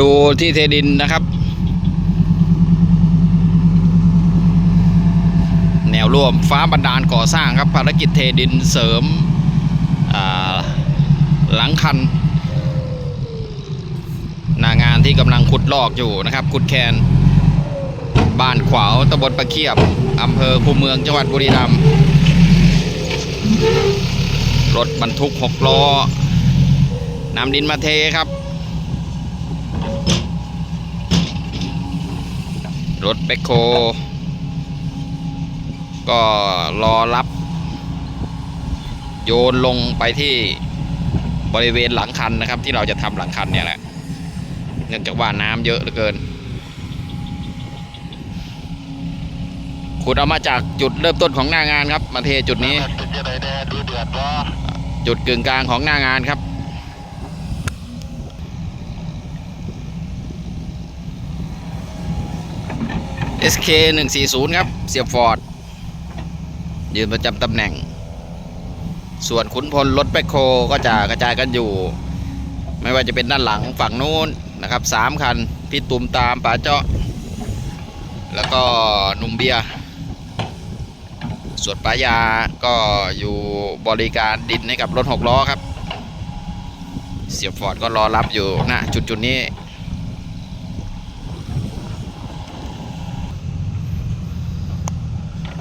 ดูที่เทดินนะครับ แนวร่วมฟ้าบันดาลก่อสร้างครับภารกิจเทดินเสริมหลังคันหน้างานที่กำลังขุดลอกอยู่นะครับขุดแคนบ้านขวาวตำบลประเคียบอำเภอคูเมืองจังหวัดบุรีรัมย์รถบรรทุกหกล้อ นำดินมาเทครับ รถแบคโค ก็รอรับ โยนลงไปที่บริเวณหลังคันนะครับ ที่เราจะทำหลังคันเนี่ยแหละ เนื่องจากว่าน้ำเยอะเหลือเกิน ขุดเอามาจากจุดเริ่มต้นของหน้างานครับ มาเทจุดนี้เป็นยังไงแน่ดูเดือดวะจุดกึ่งกลางของหน้างานครับ SK 140 ครับ เสียบฟอร์ด ยืนประจำตำแหน่ง ส่วนขุนพลรถแบคโคก็จะกระจายกันอยู่ ไม่ว่าจะเป็นด้านหลังฝั่งนู้นนะครับสามคัน พี่ตุ่มตามป๋าเจาะ แล้วก็หนุ่มเบียร์ส่วนป๋ายาก็อยู่บริการดินให้กับรถหกล้อครับ เสียบฟอร์ดก็รอรับอยู่ณจุดจุดนี้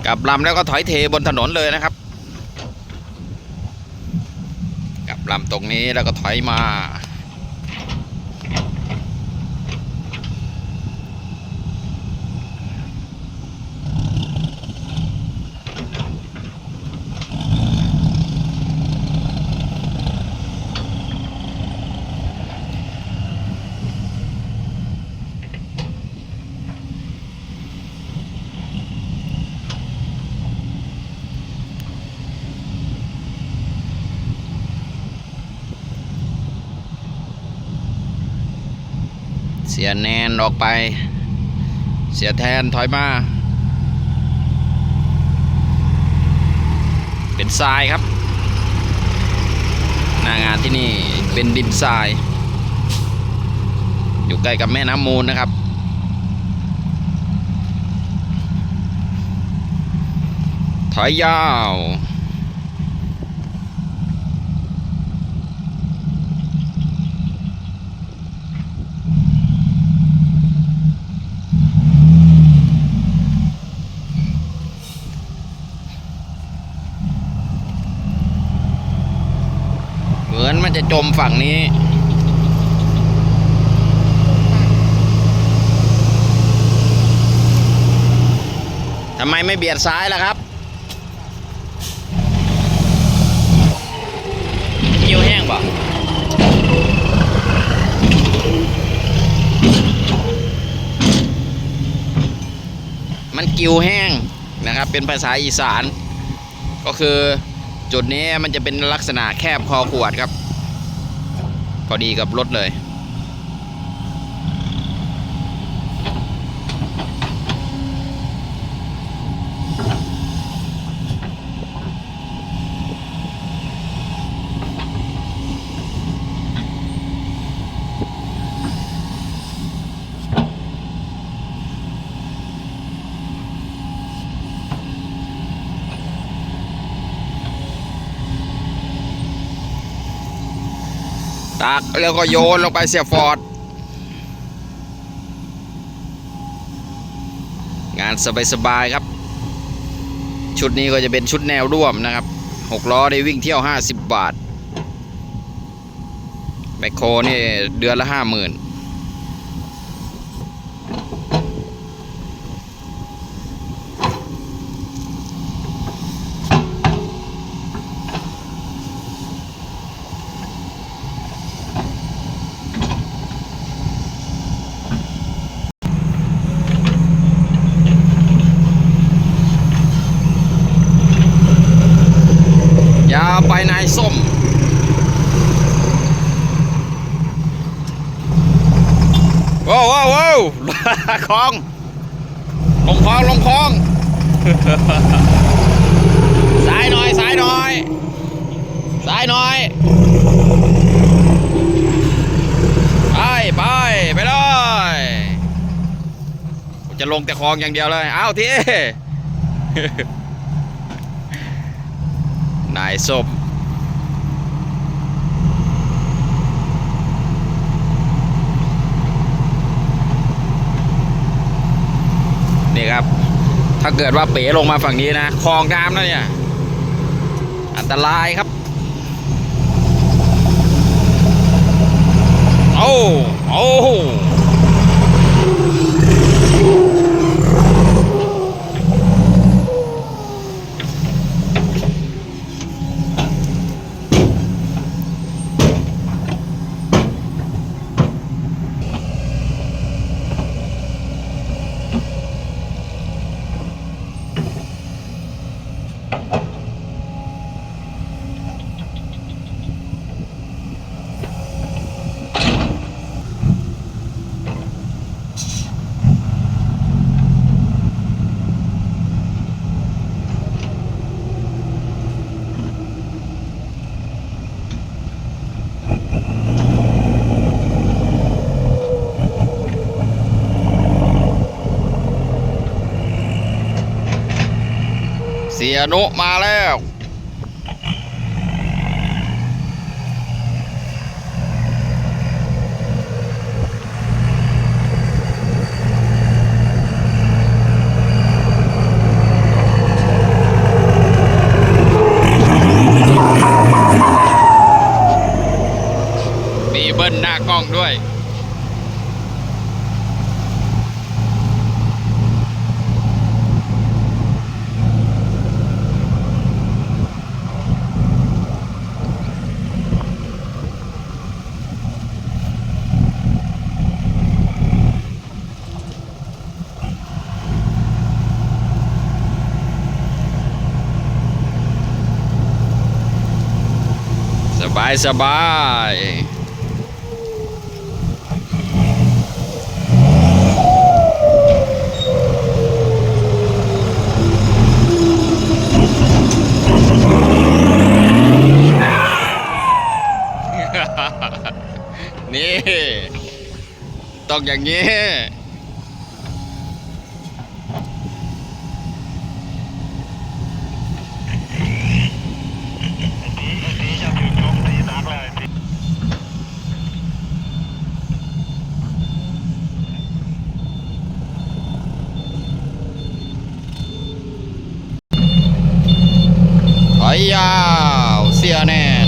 กลับลำแล้วก็ถอยเทบนถนนเลยนะครับ กลับลำตรงนี้แล้วก็ถอยมา เสียแนนออกไป เสียแทนถอยมา เป็นทรายครับ หน้างานที่นี่เป็นดินทราย อยู่ใกล้กับแม่น้ำมูลนะครับถอยยาว มือนมันจะจมฝั่งนี้ทำไมไม่เบียดซ้ายล่ะครับ เกิ้วแห้งป่ะมันกิวแห้งนะครับ เป็นภาษาอีสาน ก็คือ จุดนี้มันจะเป็นลักษณะแคบคอขวดครับ พอดีกับรถเลย ตักแล้วก็โยนลงไปเสียฟอร์ด งานสบายๆครับ ชุดนี้ก็จะเป็นชุดแนวร่วมนะครับหกล้อได้วิ่งเที่ยว 50 บาทแมคโครนี่เดือนละห้าหมื่น ส้ม ว้าวว้าวว้าวคลอง ลงคลองลงคลองซ้ายหน่อยซ้ายหน่อยซ้ายหน่อย ไปไปไปงแต่คลองอย่างเดียวเลย เอ้าที่นายส้มนี่ ครับ ถ้าเกิดว่าเป๋ลงมาฝั่งนี้นะคลองน้ำนะเนี่ย อันตรายครับโอ้โอ้ เสียนุมาแล้ว มีเบิ้ลหน้ากล้องด้วย สบายสบายนี่ ต้องอย่างนี้ สีจะถึงลงสีนักเลย ถอยยาว เสียแน่น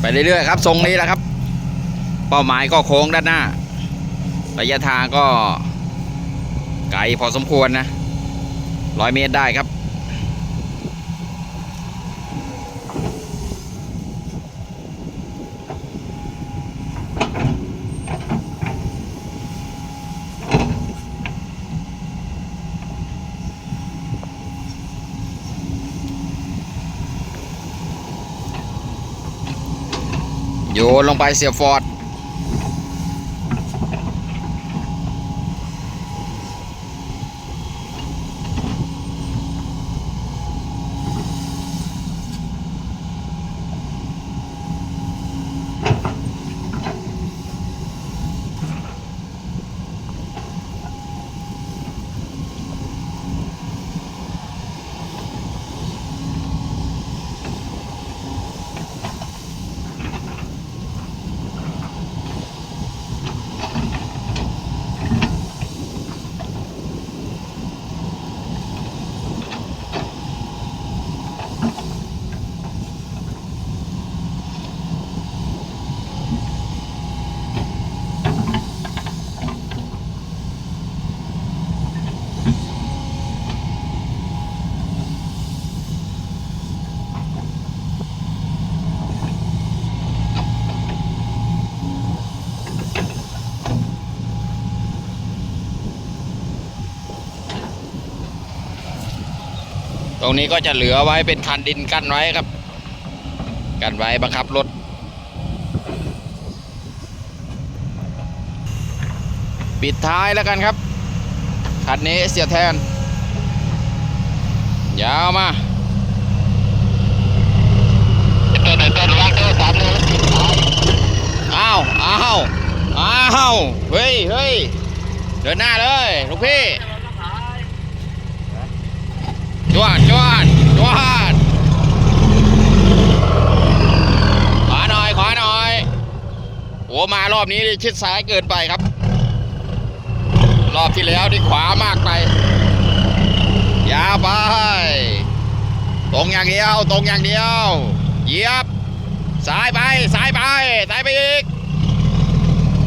ไป เรื่อยๆครับทรงนี้แหละครับ เป้าหมายก็โค้งด้านหน้า ระยะทางก็ไกลพอสมควรนะร้อยเมตรได้ครับ ยนลงไปเสียบฟอร์ด ตรงนี้ก็จะเหลือไว้เป็นคันดินกั้นไว้ครับ กันไว้บังคับรถ ปิดท้ายแล้วกันครับคันนี้เสียแทน ยาวมาต้นไหนต้นวางเท่าสามเลยอ้าวอ้าวอ้าวเฮ้ยเฮ้ยเดินหน้าเลยลูกพี่จวดจวดจวดขวาหน่อยขวาหน่อย โอ้มารอบนี้ชิดซ้ายเกินไปครับ รอบที่แล้วนี่ขวามากไปยาวไป ตรงอย่างเดียว ตรงอย่างเดียว เหยียบซ้ายไปซ้ายไปซ้ายไปอีก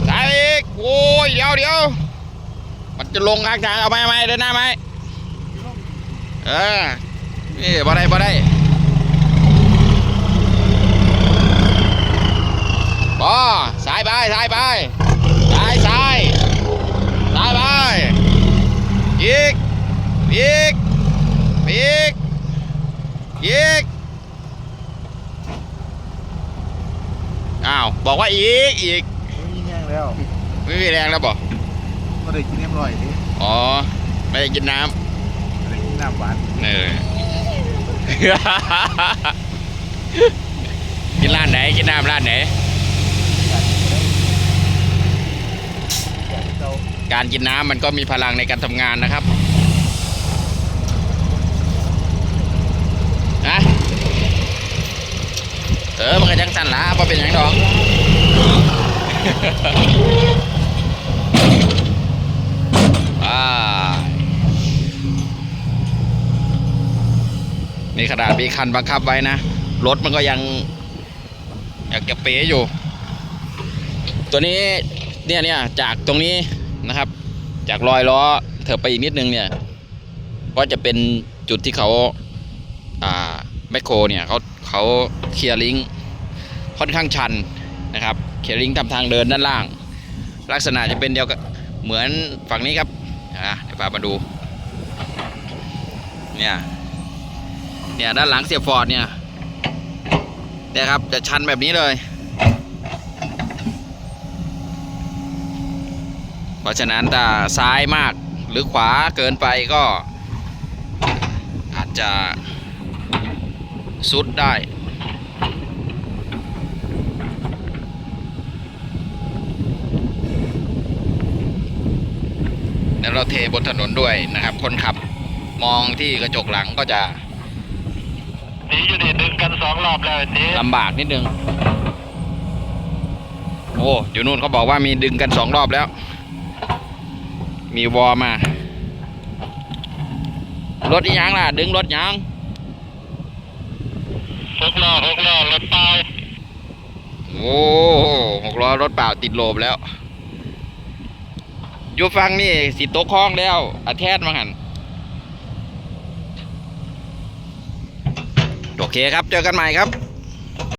ซ้ายอีกโอ้ยเดี๋ยวเดี๋ยวมันจะลงกลางทางเอาไหมเอาไหมเดินหน้าไหมเออนี่บ่ได้บ่ได้ บอซ้ายไปซ้ายไปซ้ายซ้ายซ้ายไปอีกอีกอีกอีกอ้าว บอกว่าอีกอีกไม่มีแห้งแล้วไม่มีแรงแล้วบอกก็ได้กินเรียบร้อยดิอ๋อ ไม่ได้กินน้ได้กินน้ำหวานำเออกินร้านไหนกินน้ำร้านไหน จากเจ้า การกินน้ำมันก็มีพลังในการทำงานนะครับนะเออมันก็จังสั่นละพอเป็นอย่างดอกอ่านี่ขนาดมีคันบังคับไว้นะ รถมันก็ยังอยากจะเป๋อยู่ ตัวนี้เนี่ยเนี่ยจากตรงนี้ นะครับ จากรอยล้อเถอะไปอีกนิดนึงเนี่ยก็จะเป็นจุดที่เขาอ่าแมคโครเนี่ยเขาเขาเคลียร์ลิงค่อนข้างชันนะครับเคลียร์ลิงทำทางเดินด้านล่าง ลักษณะจะเป็นเดียวกับเหมือนฝั่งนี้ครับอะเดี๋ยวพามาดูเนี่ยเนี่ยด้านหลังเสียบฟอร์ดเนี่ยเนี่ยครับจะชันแบบนี้เลย เพ ราะฉะนั้นถ้าซ้ายมากหรือขวาเกินไปก็ อาจจะสุดได้แล้วเราเทบนถนนด้วยนะครับ คนขับมองที่กระจกหลังก็จะตีอยู่นี่ดึงกันสองรอบแล้วตีลำบากนิดนึง โอ้อยู่นู่นเขาบอกว่ามีดึงกันสองรอบแล้ว มีวอมา รถอีหยังล่ะ ดึงรถหยังหกล้อหกล้อรถเปล่าโอ้หกล้อรถเปล่าติดโลบแล้ว อยู่ฟังนี่สิโต๊ะคล้องแล้วอาแทดมาหันโอเคครับ เจอกันใหม่ครับ